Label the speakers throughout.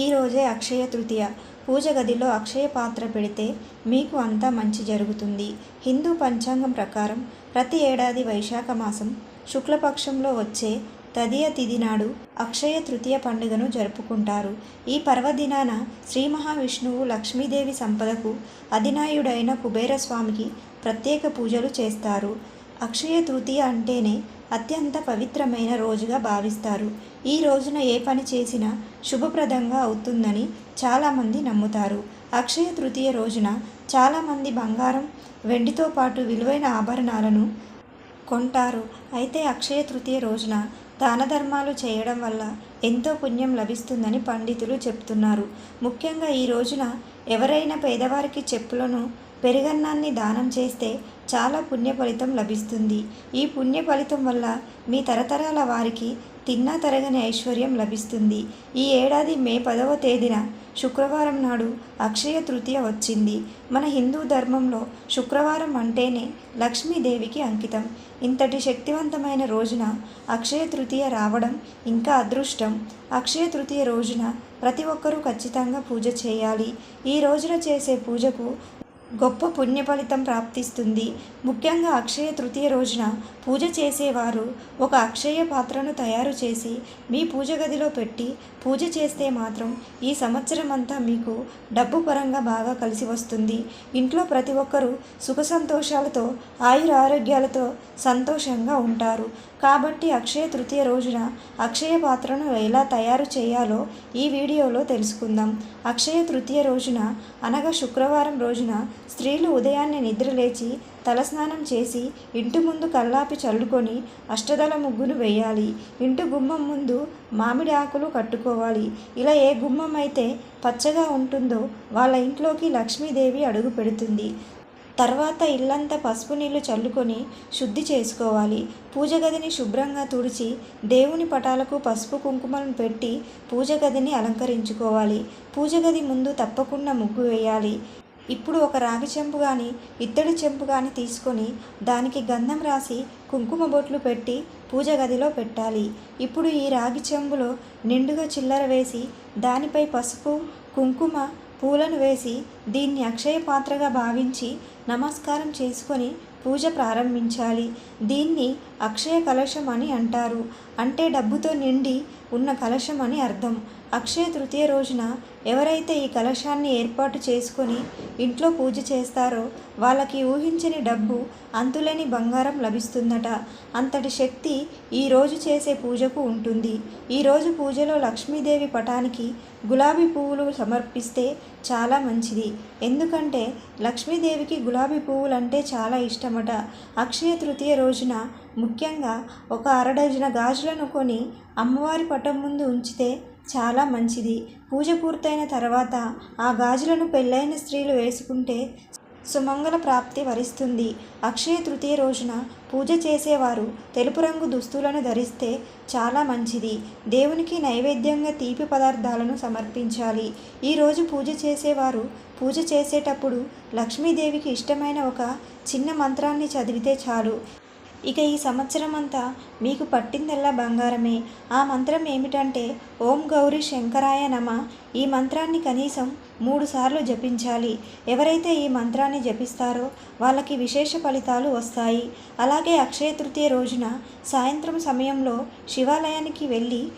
Speaker 1: ఈరోజే అక్షయ తృతీయ. పూజ గదిలో అక్షయ పాత్ర పెడితే మీకు అంతా మంచి జరుగుతుంది. హిందూ పంచాంగం ప్రకారం ప్రతి ఏడాది వైశాఖ మాసం శుక్లపక్షంలో వచ్చే తదియ తిథి నాడు అక్షయ తృతీయ పండుగను జరుపుకుంటారు. ఈ పర్వదినాన శ్రీ మహావిష్ణువు లక్ష్మీదేవి సంపదకు అధినాయుడైన కుబేరస్వామికి ప్రత్యేక పూజలు చేస్తారు. అక్షయ తృతీయ అంటేనే అత్యంత పవిత్రమైన రోజుగా భావిస్తారు. ఈ రోజున ఏ పని చేసినా శుభప్రదంగా అవుతుందని చాలామంది నమ్ముతారు. అక్షయ తృతీయ రోజున చాలామంది బంగారం వెండితో పాటు విలువైన ఆభరణాలను కొంటారు. అయితే అక్షయ తృతీయ రోజున దాన ధర్మాలు చేయడం వల్ల ఎంతో పుణ్యం లభిస్తుందని పండితులు చెప్తున్నారు. ముఖ్యంగా ఈ రోజున ఎవరైనా పేదవారికి చెప్పులను పెరుగన్నాన్ని దానం చేస్తే చాలా పుణ్య ఫలితం లభిస్తుంది. ఈ పుణ్య ఫలితం వల్ల మీ తరతరాల వారికి తిన్నా తరగని ఐశ్వర్యం లభిస్తుంది. ఈ ఏడాది మే పదవ తేదీన శుక్రవారం నాడు అక్షయ తృతీయ వచ్చింది. మన హిందూ ధర్మంలో శుక్రవారం అంటేనే లక్ష్మీదేవికి అంకితం. ఇంతటి శక్తివంతమైన రోజున అక్షయ తృతీయ రావడం ఇంకా అదృష్టం. అక్షయ తృతీయ రోజున ప్రతి ఒక్కరూ ఖచ్చితంగా పూజ చేయాలి. ఈ రోజున చేసే పూజకు గొప్ప పుణ్య ఫలితం ప్రాప్తిస్తుంది. ముఖ్యంగా అక్షయ తృతీయ రోజున పూజ చేసేవారు ఒక అక్షయ పాత్రను తయారు చేసి మీ పూజ గదిలో పెట్టి పూజ చేస్తే మాత్రం ఈ సంవత్సరం అంతా మీకు డబ్బు పరంగా బాగా కలిసి వస్తుంది. ఇంట్లో ప్రతి ఒక్కరూ సుఖ సంతోషాలతో ఆయుర ఆరోగ్యాలతో సంతోషంగా ఉంటారు. కాబట్టి అక్షయ తృతీయ రోజున అక్షయ పాత్రను ఎలా తయారు చేయాలో ఈ వీడియోలో తెలుసుకుందాం. అక్షయ తృతీయ రోజున అనగా శుక్రవారం రోజున స్త్రీలు ఉదయాన్నే నిద్రలేచి తలస్నానం చేసి ఇంటి ముందు కల్లాపి చల్లుకొని అష్టదళ ముగ్గును వేయాలి. ఇంటి గుమ్మం ముందు మామిడి ఆకులు కట్టుకోవాలి. ఇలా ఏ గుమ్మం అయితే పచ్చగా ఉంటుందో వాళ్ళ ఇంట్లోకి లక్ష్మీదేవి అడుగు పెడుతుంది. తర్వాత ఇల్లంతా పసుపు నీళ్ళు చల్లుకొని శుద్ధి చేసుకోవాలి. పూజ గదిని శుభ్రంగా తుడిచి దేవుని పటాలకు పసుపు కుంకుమలను పెట్టి పూజ గదిని అలంకరించుకోవాలి. పూజ గది ముందు తప్పకుండా ముగ్గు వేయాలి. ఇప్పుడు ఒక రాగి చెంపు కానీ ఇత్తడి చెంపు కానీ తీసుకొని దానికి గంధం రాసి కుంకుమ బొట్లు పెట్టి పూజ గదిలో పెట్టాలి. ఇప్పుడు ఈ రాగి చెంబులో నిండుగా చిల్లర వేసి దానిపై పసుపు కుంకుమ పూలను వేసి దీన్ని అక్షయ పాత్రగా భావించి నమస్కారం చేసుకొని పూజ ప్రారంభించాలి. దీన్ని అక్షయ కలశం అని అంటారు. అంటే డబ్బుతో నిండి ఉన్న కలశం అని అర్థం. అక్షయ తృతీయ రోజున ఎవరైతే ఈ కలశాన్ని ఏర్పాటు చేసుకొని ఇంట్లో పూజ చేస్తారో వాళ్ళకి ఊహించని డబ్బు అంతులేని బంగారం లభిస్తుందట. అంతటి శక్తి ఈరోజు చేసే పూజకు ఉంటుంది. ఈరోజు పూజలో లక్ష్మీదేవి పటానికి గులాబీ పువ్వులు సమర్పిస్తే చాలా మంచిది. ఎందుకంటే లక్ష్మీదేవికి గులాబీ పువ్వులు అంటే చాలా ఇష్టమట. అక్షయ తృతీయ రోజున ముఖ్యంగా ఒక అర డజన గాజులను కొని అమ్మవారి పటం ముందు ఉంచితే చాలా మంచిది. పూజ పూర్తయిన తర్వాత ఆ గాజులను పెళ్ళైన స్త్రీలు వేసుకుంటే సుమంగళ ప్రాప్తి వరిస్తుంది. అక్షయ తృతీయ రోజున పూజ చేసేవారు తెలుపు రంగు దుస్తులను ధరిస్తే చాలా మంచిది. దేవునికి నైవేద్యంగా తీపి పదార్థాలను సమర్పించాలి. ఈరోజు పూజ చేసేవారు పూజ చేసేటప్పుడు లక్ష్మీదేవికి ఇష్టమైన ఒక చిన్న మంత్రాన్ని చదివితే చాలు. ఇక ఈ సంవత్సరం అంతా మీకు పట్టిందల్లా బంగారమే. ఆ మంత్రం ఏమిటంటే ఓం గౌరీ శంకరాయ నమ. ఈ మంత్రాన్ని కనీసం మూడు సార్లు జపించాలి. ఎవరైతే ఈ మంత్రాన్ని జపిస్తారో వాళ్ళకి విశేష ఫలితాలు వస్తాయి. అలాగే అక్షయ తృతీయ రోజున సాయంత్రం సమయంలో శివాలయానికి వెళ్ళి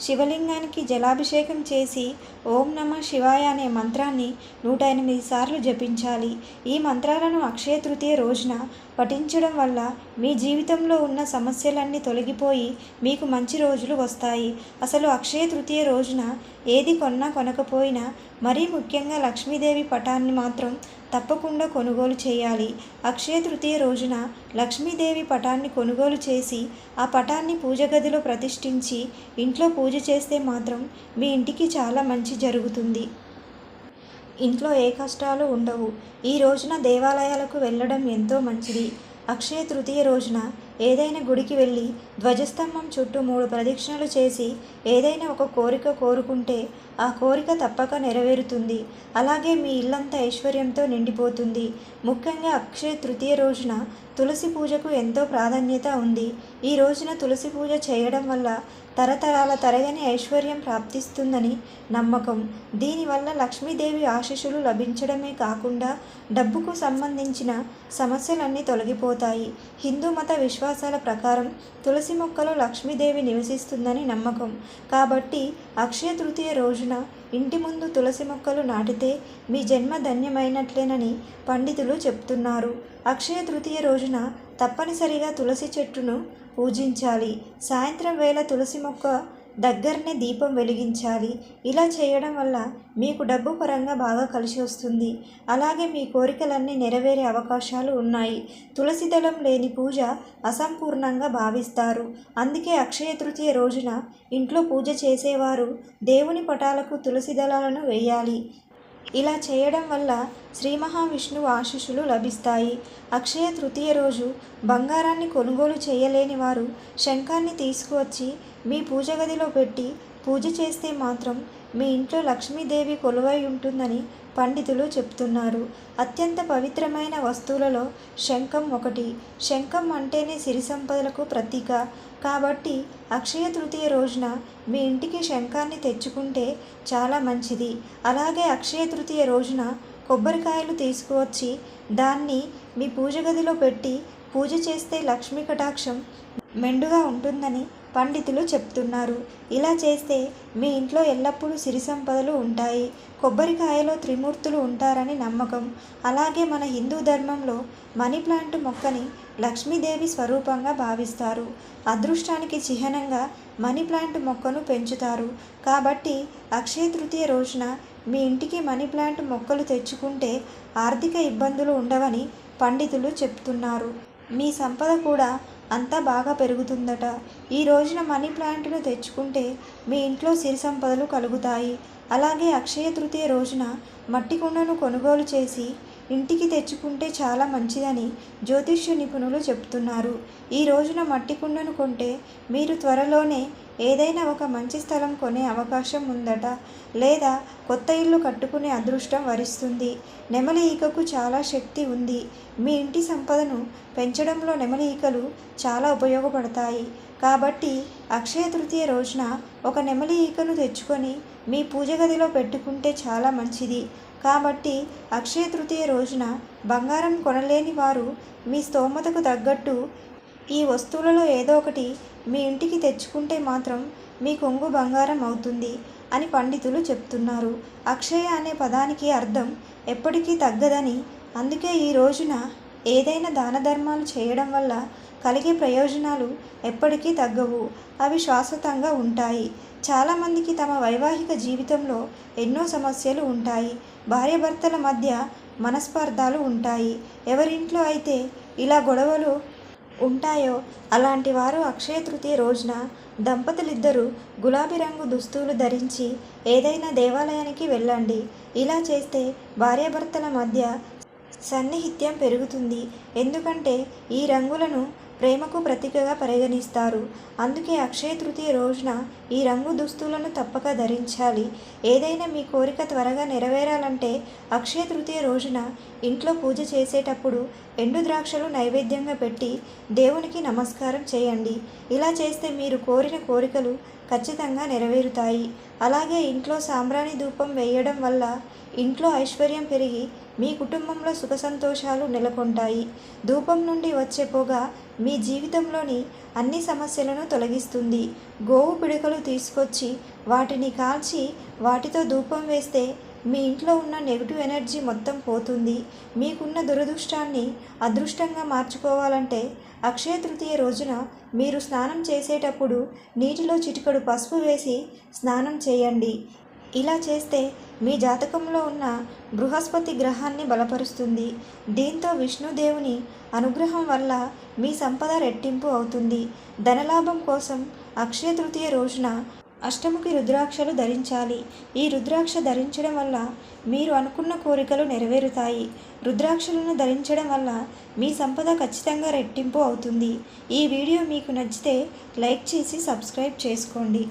Speaker 1: శివలింగానికి జలాభిషేకం చేసి ఓం నమ శివాయ అనే మంత్రాన్ని నూట ఎనిమిది సార్లు జపించాలి. ఈ మంత్రాలను అక్షయ తృతీయ రోజున పఠించడం వల్ల మీ జీవితంలో ఉన్న సమస్యలన్నీ తొలగిపోయి మీకు మంచి రోజులు వస్తాయి. అసలు అక్షయ తృతీయ రోజున ఏది కొన్నా కొనకపోయినా మరీ ముఖ్యంగా లక్ష్మీదేవి పటాన్ని మాత్రం తప్పకుండా కొనుగోలు చేయాలి. అక్షయ తృతీయ రోజున లక్ష్మీదేవి పటాన్ని కొనుగోలు చేసి ఆ పటాన్ని పూజ గదిలో ప్రతిష్ఠించి ఇంట్లో పూజ చేస్తే మాత్రం మీ ఇంటికి చాలా మంచి జరుగుతుంది. ఇంట్లో ఏ కష్టాలు ఉండవు. ఈ రోజున దేవాలయాలకు వెళ్ళడం ఎంతో మంచిది. అక్షయ తృతీయ రోజున ఏదైనా గుడికి వెళ్ళి ధ్వజస్తంభం చుట్టూ మూడు ప్రదక్షిణలు చేసి ఏదైనా ఒక కోరిక కోరుకుంటే ఆ కోరిక తప్పక నెరవేరుతుంది. అలాగే మీ ఇల్లంతా ఐశ్వర్యంతో నిండిపోతుంది. ముఖ్యంగా అక్షయ తృతీయ రోజున తులసి పూజకు ఎంతో ప్రాధాన్యత ఉంది. ఈ రోజున తులసి పూజ చేయడం వల్ల తరతరాల తరగని ఐశ్వర్యం ప్రాప్తిస్తుందని నమ్మకం. దీనివల్ల లక్ష్మీదేవి ఆశీస్సులు లభించడమే కాకుండా డబ్బుకు సంబంధించిన సమస్యలన్నీ తొలగిపోతాయి. హిందూ మత విశ్వాసాల ప్రకారం తులసి మొక్కలో లక్ష్మీదేవి నివసిస్తుందని నమ్మకం. కాబట్టి అక్షయ తృతీయ రోజున ఇంటి ముందు తులసి మొక్కలు నాటితే మీ జన్మ ధన్యమైనట్లేనని పండితులు చెప్తున్నారు. అక్షయ తృతీయ రోజున తప్పనిసరిగా తులసి చెట్టును పూజించాలి. సాయంత్రం వేళ తులసి మొక్క దగ్గరనే దీపం వెలిగించాలి. ఇలా చేయడం వల్ల మీకు డబ్బు పరంగా బాగా కలిసి వస్తుంది. అలాగే మీ కోరికలన్నీ నెరవేరే అవకాశాలు ఉన్నాయి. తులసి దళం లేని పూజ అసంపూర్ణంగా భావిస్తారు. అందుకే అక్షయ తృతీయ రోజున ఇంట్లో పూజ చేసేవారు దేవుని పటాలకు తులసి దళాలను వేయాలి. ఇలా చేయడం వల్ల శ్రీ మహావిష్ణువు ఆశీస్సులు లభిస్తాయి. అక్షయ తృతీయ రోజు బంగారాన్ని కొనుగోలు చేయలేని వారు శంఖాన్ని తీసుకువచ్చి మీ పూజ గదిలో పెట్టి పూజ చేస్తే మాత్రం మీ ఇంట్లో లక్ష్మీదేవి కొలువై ఉంటుందని పండితులు చెప్తున్నారు. అత్యంత పవిత్రమైన వస్తువులలో శంఖం ఒకటి. శంఖం అంటేనే సిరి సంపదలకు ప్రతీక. కాబట్టి అక్షయ తృతీయ రోజున మీ ఇంటికి శంఖాన్ని తెచ్చుకుంటే చాలా మంచిది. అలాగే అక్షయ తృతీయ రోజున కొబ్బరికాయలు తీసుకువచ్చి దాన్ని మీ పూజ గదిలో పెట్టి పూజ చేస్తే లక్ష్మీ కటాక్షం మెండుగా ఉంటుందని పండితులు చెప్తున్నారు. ఇలా చేస్తే మీ ఇంట్లో ఎల్లప్పుడూ సిరి సంపదలు ఉంటాయి. కొబ్బరికాయలో త్రిమూర్తులు ఉంటారని నమ్మకం. అలాగే మన హిందూ ధర్మంలో మనీ ప్లాంట్ మొక్కని లక్ష్మీదేవి స్వరూపంగా భావిస్తారు. అదృష్టానికి చిహ్నంగా మనీ ప్లాంట్ మొక్కను పెంచుతారు. కాబట్టి అక్షయ తృతీయ రోజున మీ ఇంటికి మనీ ప్లాంట్ మొక్కలు తెచ్చుకుంటే ఆర్థిక ఇబ్బందులు ఉండవని పండితులు చెప్తున్నారు. మీ సంపద కూడా అంతా బాగా పెరుగుతుందట. ఈ రోజున మనీ ప్లాంట్ను తెచ్చుకుంటే మీ ఇంట్లో సిరి సంపదలు కలుగుతాయి. అలాగే అక్షయ తృతీయ రోజున మట్టి కుండను కొనుగోలు చేసి ఇంటికి తెచ్చుకుంటే చాలా మంచిదని జ్యోతిష్య నిపుణులు చెప్తున్నారు. ఈ రోజున మట్టి కుండను కొంటే మీరు త్వరలోనే ఏదైనా ఒక మంచి స్థలం కొనే అవకాశం ఉందట లేదా కొత్త ఇల్లు కట్టుకునే అదృష్టం వరిస్తుంది. నెమలి ఈకకు చాలా శక్తి ఉంది. మీ ఇంటి సంపదను పెంచడంలో నెమలి ఈకలు చాలా ఉపయోగపడతాయి. కాబట్టి అక్షయ తృతీయ రోజున ఒక నెమలి ఈకను తెచ్చుకొని మీ పూజ గదిలో పెట్టుకుంటే చాలా మంచిది. కాబట్టి అక్షయ తృతీయ రోజున బంగారం కొనలేని వారు మీ స్తోమతకు తగ్గట్టు ఈ వస్తువులలో ఏదో ఒకటి మీ ఇంటికి తెచ్చుకుంటే మాత్రం మీ కొంగు బంగారం అవుతుంది అని పండితులు చెప్తున్నారు. అక్షయ అనే పదానికి అర్థం ఎప్పటికీ తగ్గదని. అందుకే ఈ రోజున ఏదైనా దాన ధర్మాలు చేయడం వల్ల కలిగే ప్రయోజనాలు ఎప్పటికీ తగ్గవు. అవి శాశ్వతంగా ఉంటాయి. చాలామందికి తమ వైవాహిక జీవితంలో ఎన్నో సమస్యలు ఉంటాయి. భార్యాభర్తల మధ్య మనస్పర్ధాలు ఉంటాయి. ఎవరింట్లో అయితే ఇలా గొడవలు ఉంటాయో అలాంటి వారు అక్షయ తృతీయ రోజున దంపతులిద్దరూ గులాబీ రంగు దుస్తులు ధరించి ఏదైనా దేవాలయానికి వెళ్ళండి. ఇలా చేస్తే భార్యాభర్తల మధ్య సన్నిహిత్యం పెరుగుతుంది. ఎందుకంటే ఈ రంగులను ప్రేమకు ప్రతీకగా పరిగణిస్తారు. అందుకే అక్షయ తృతీయ రోజున ఈ రంగు దుస్తులను తప్పక ధరించాలి. ఏదైనా మీ కోరిక త్వరగా నెరవేరాలంటే అక్షయ తృతీయ రోజున ఇంట్లో పూజ చేసేటప్పుడు ఎండు ద్రాక్షలు నైవేద్యంగా పెట్టి దేవునికి నమస్కారం చేయండి. ఇలా చేస్తే మీరు కోరిన కోరికలు ఖచ్చితంగా నెరవేరుతాయి. అలాగే ఇంట్లో సాంబ్రాణి ధూపం వేయడం వల్ల ఇంట్లో ఐశ్వర్యం పెరిగి మీ కుటుంబంలో సుఖ సంతోషాలు నెలకొంటాయి. ధూపం నుండి వచ్చే పొగ మీ జీవితంలోని అన్ని సమస్యలను తొలగిస్తుంది. గోవు పిడకలు తీసుకొచ్చి వాటిని కాల్చి వాటితో ధూపం వేస్తే మీ ఇంట్లో ఉన్న నెగిటివ్ ఎనర్జీ మొత్తం పోతుంది. మీకున్న దురదృష్టాన్ని అదృష్టంగా మార్చుకోవాలంటే అక్షయ తృతీయ రోజున మీరు స్నానం చేసేటప్పుడు నీటిలో చిటికడు పసుపు వేసి స్నానం చేయండి. ఇలా చేస్తే మీ జాతకంలో ఉన్న బృహస్పతి గ్రహాన్ని బలపరుస్తుంది. దీంతో విష్ణుదేవుని అనుగ్రహం వల్ల మీ సంపద రెట్టింపు అవుతుంది. ధనలాభం కోసం అక్షయ తృతీయ రోజున అష్టముఖి రుద్రాక్షలు ధరించాలి. ఈ రుద్రాక్ష ధరించడం వల్ల మీరు అనుకున్న కోరికలు నెరవేరుతాయి. రుద్రాక్షలను ధరించడం వల్ల మీ సంపద ఖచ్చితంగా రెట్టింపు అవుతుంది. ఈ వీడియో మీకు నచ్చితే లైక్ చేసి సబ్స్క్రైబ్ చేసుకోండి.